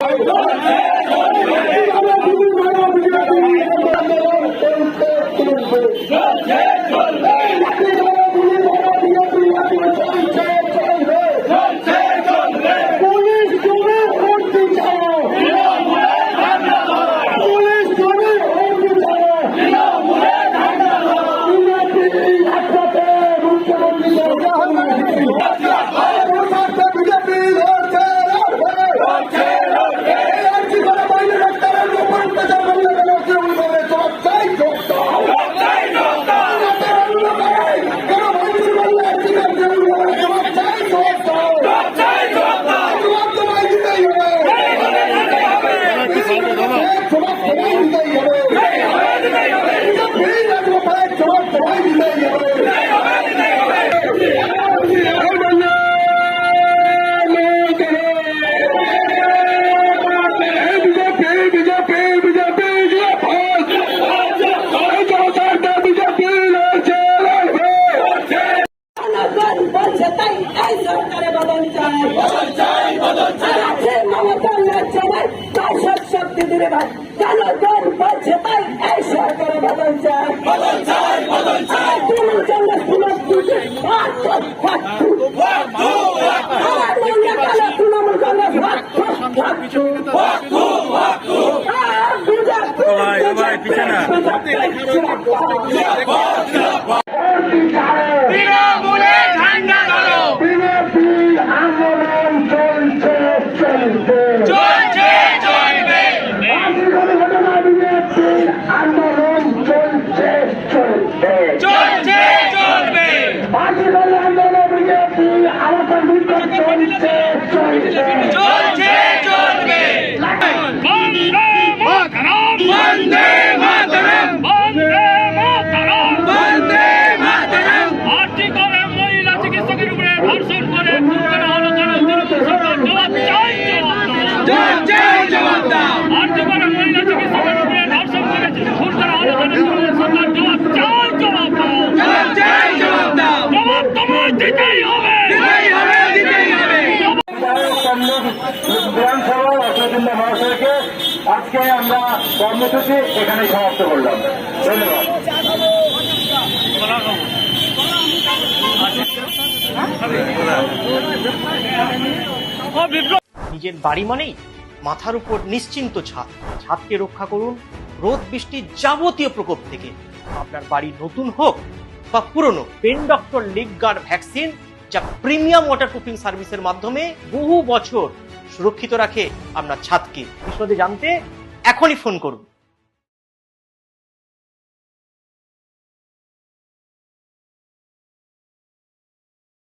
Jai Jai তোমার তোমায় দিতেই হবে। তোমার তোমায় দিতেই হবে। বিজেপি বিজেপি বিজেপি বিজেপি লড়ছে লড়বে জনগণ বলছে তাই এই সরকারে বদল চাই বদল চাই বদল চাই আছে মমতা লজ্জাবার শাসক শক্তি ভাই জনগণ বলছে তাই এই সরকারে বদল চাই বদল চাই বদল চাই আমার মনে তৃণমূল কংগ্রেস পিছে না। তৃণমূলে চলছে চলছে চলছে। চলবে বন্দে বিধানসভা মহাশয়কে আজকে আমরা কর্মসূচি সমাপ্ত করলাম ধন্যবাদ নিজের বাড়ি মানেই মাথার উপর নিশ্চিন্ত ছাদ। ছাদকে রক্ষা করুন রোদ বৃষ্টির যাবতীয় প্রকোপ থেকে। আপনার বাড়ি নতুন হোক বা পুরনো, pen doctor leak guard vaccine যা প্রিমিয়াম ওয়াটার প্রুফিং সার্ভিসের মাধ্যমে বহু বছর সুরক্ষিত রাখে আপনার ছাদকে। বিশদে জানতে এখনই ফোন করুন।